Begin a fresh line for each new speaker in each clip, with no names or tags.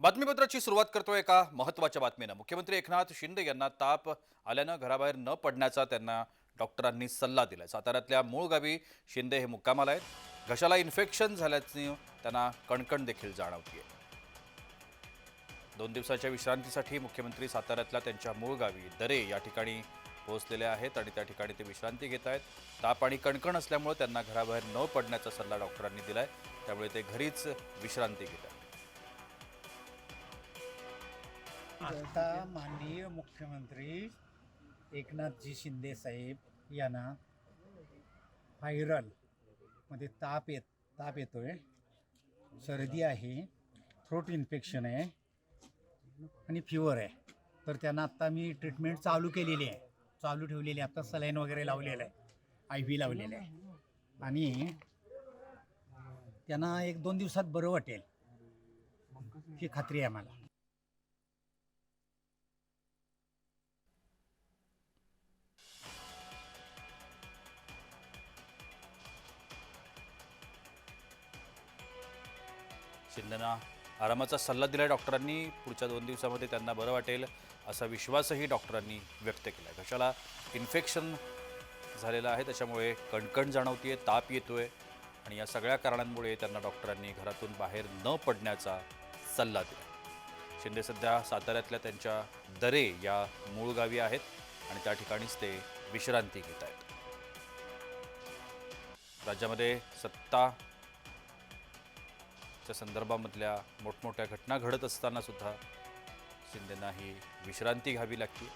बातमीपत्राची सुरुवात करतोय एका महत्त्वाच्या बातमीनं. मुख्यमंत्री एकनाथ शिंदे यांना ताप आल्यानं घराबाहेर न पडण्याचा त्यांना डॉक्टरांनी सल्ला दिला साताऱ्यातल्या मूळ गावी शिंदे हे मुक्कामाला आहेत. घशाला इन्फेक्शन झाल्याची त्यांना कणकण देखील जाणवतीये. दोन दिवसाच्या विश्रांतीसाठी मुख्यमंत्री साताऱ्यातल्या त्यांच्या मूळ गावी दरे या ठिकाणी पोहोचलेले आहेत आणि त्या ठिकाणी ते विश्रांती घेत आहेत. ताप आणि कणकण असल्यामुळे त्यांना घराबाहेर न पडण्याचा सल्ला डॉक्टरांनी दिलाय. त्यामुळे ते घरीच विश्रांती घेत आहेत.
आता माननीय मुख्यमंत्री एकनाथजी शिंदे साहेब यांना व्हायरलमध्ये ताप येत ताप येतोय. सर्दी आहे थ्रोट इन्फेक्शन आहे आणि फिवर आहे. तर त्यांना आत्ता मी ट्रीटमेंट चालू केलेली आहे. चालू ठेवलेली आहे. आत्ता सलाईन वगैरे लावलेलं आहे. आय व्ही लावलेलं आहे. आणि त्यांना एक दोन दिवसात बरं वाटेल. ही खात्री आहे मला
शिंदेना आरामाचा सल्ला दिला डॉक्टरांनी. पुढच्या दोन दिवसामध्ये त्यांना बरं वाटेल असा विश्वासही डॉक्टरांनी व्यक्त केला आहे कशाला? इन्फेक्शन झालेलं आहे त्याच्यामुळे कणकण जाणवतीये ताप येतो आहे आणि या सगळ्या कारणांमुळे त्यांना डॉक्टरांनी घरातून बाहेर न पडण्याचा सल्ला दिला शिंदे सध्या साताऱ्यातल्या त्यांच्या दरे या मूळ गावी आहेत आणि त्या ठिकाणीच ते विश्रांती घेत आहेत राज्यामध्ये सत्ता च्या संदर्भामधल्या मोठमोठ्या घटना घडत असताना सुद्धा शिंदेंना ही विश्रांती घ्यावी लागते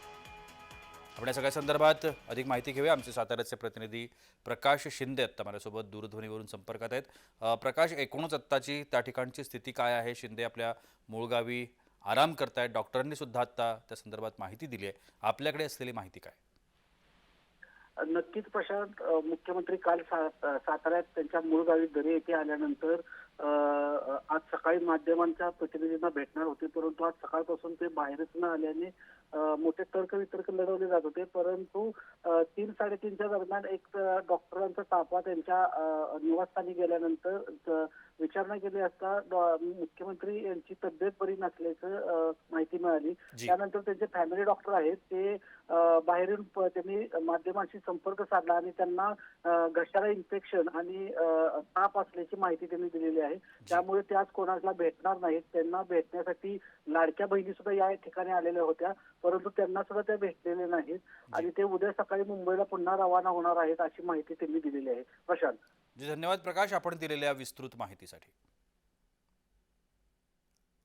आपण या सगळ्या संदर्भात अधिक माहिती घेऊया. आमचे साताऱ्याचे प्रतिनिधी प्रकाश शिंदे आत्ता माझ्यासोबत दूरध्वनीवरून संपर्कात आहेत. प्रकाश एकूणच आत्ताची त्या ठिकाणची स्थिती काय आहे? शिंदे आपल्या मूळ गावी आराम करतायत. डॉक्टरांनी सुद्धा आत्ता त्या संदर्भात माहिती दिली आहे. आपल्याकडे असलेली माहिती काय?
नक्कीच प्रशांत मुख्यमंत्री काल सा- साताऱ्यात त्यांच्या मूळ गावी दरे येथे आल्यानंतर आज सकाळी माध्यमांच्या प्रतिनिधींना भेटणार होते परंतु आज सकाळपासून ते बाहेरच न आल्याने मोठे तर्क वितर्क लढवले जात होते परंतु तीन साडेतीनच्या दरम्यान एक डॉक्टरांचा ताफा त्यांच्या निवासस्थानी गेल्यानंतर विचारणा केली असता मुख्यमंत्री यांची तब्येत बरी नसल्याचं माहिती मिळाली. त्यानंतर त्यांचे फॅमिली डॉक्टर आहेत ते बाहेरून त्यांनी माध्यमांशी संपर्क साधला आणि त्यांना घशाला इन्फेक्शन आणि ताप असल्याची माहिती त्यांनी दिलेली आहे त्यामुळे ते आज कोणाला भेटणार नाहीत. त्यांना भेटण्यासाठी लाडक्या बहिणी सुद्धा या ठिकाणी आलेल्या होत्या. परंतु त्यांना सुद्धा त्या भेटलेल्या नाहीत. आणि ते उद्या सकाळी मुंबईला पुन्हा रवाना होणार आहेत अशी माहिती त्यांनी दिलेली आहे. प्रशांत.
धन्यवाद प्रकाश. आपण दिलेल्या विस्तृत माहितीसाठी.